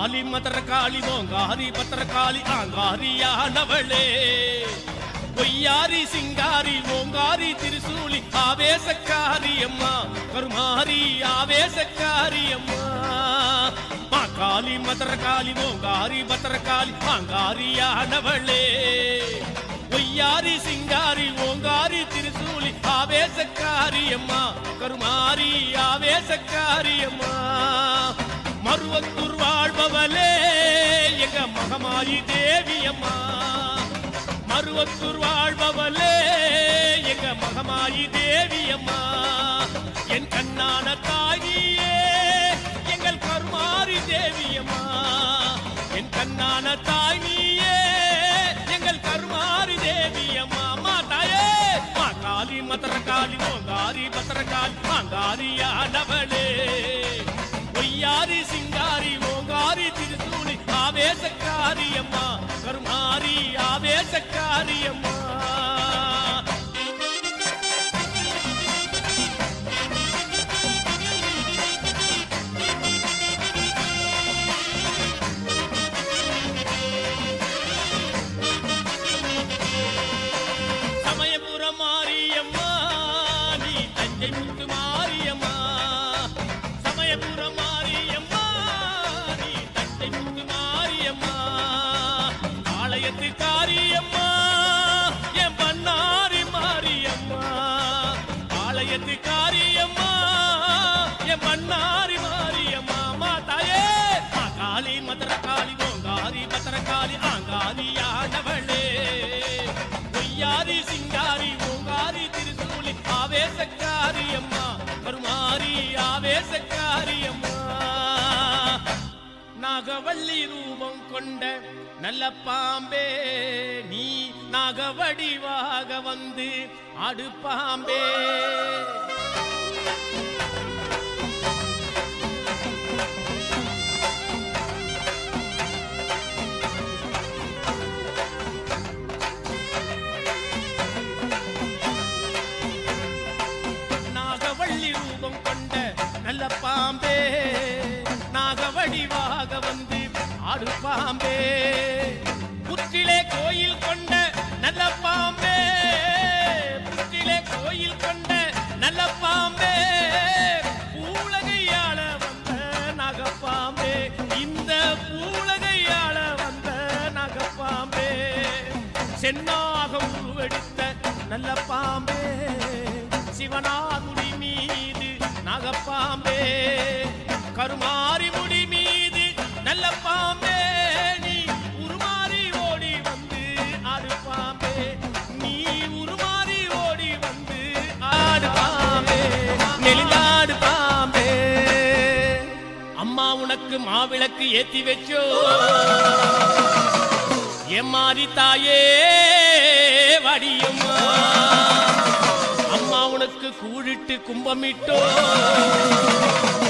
காளி மதர காளி ஓங்காரி பத்திர காளி ஆங்காரியானவளே பொய்யாரி சிங்காரி ஓங்காரி திருசூலி ஆவேசக்காரி அம்மா. கருமாரி ஆவேசக்காரி அம்மா. மா காளி மதர காளி ஓங்காரி பத்திர காளி ஆங்காரியானவளே பொய்யாரி சிங்காரி ஓங்காரி திருசூலி ஆவேசக்காரி அம்மா. கருமாரி ஆவேசக்காரி அம்மா. மருவத்தூர் மகமாயி தேவியம்மா. மருவத்தூர் வாழ்பவளே எங்க மகமாயி தேவியம்மா. என் கண்ணான தாயே எங்கள் கருமாரி தேவியம்மா. என் கண்ணான தாய் எங்கள் கருமாரி தேவியம்மா. மாதாயே அம்மா தாயே மா காளி மதர காளி ஓங்காரி பத்திர காளி மாங்காரியானவளே பொய்யாரி சிங்காரி மோங்காரி திருசூலி ஆவேசக்க கருமாரி ஆவேசக்காரி அம்மா. ஆலயத்து நாகவல்லி ரூபம் கொண்ட நல்ல பாம்பே நீ நாகவடிவாக வந்து அடுப்பாம்பே பாம்பே. புற்றிலே கோயில் கொண்ட நல்ல பாம்பே. புற்றிலே கோயில் கொண்ட நல்ல பாம்பே. பூலகையாள வந்த நகப்பாம்பே. இந்த பூலகையாள வந்த நகப்பாம்பே. சென்னாகம் உருவெடுத்த நல்ல பாம்பே. சிவனாகுடி மீது நகப்பாம்பே. உனக்கு மாவிளக்கு ஏத்தி வச்சோ. எம்மாரி தாயே வடியம்மா. அம்மா உனக்கு கூழிட்டு கும்பமிட்டோ.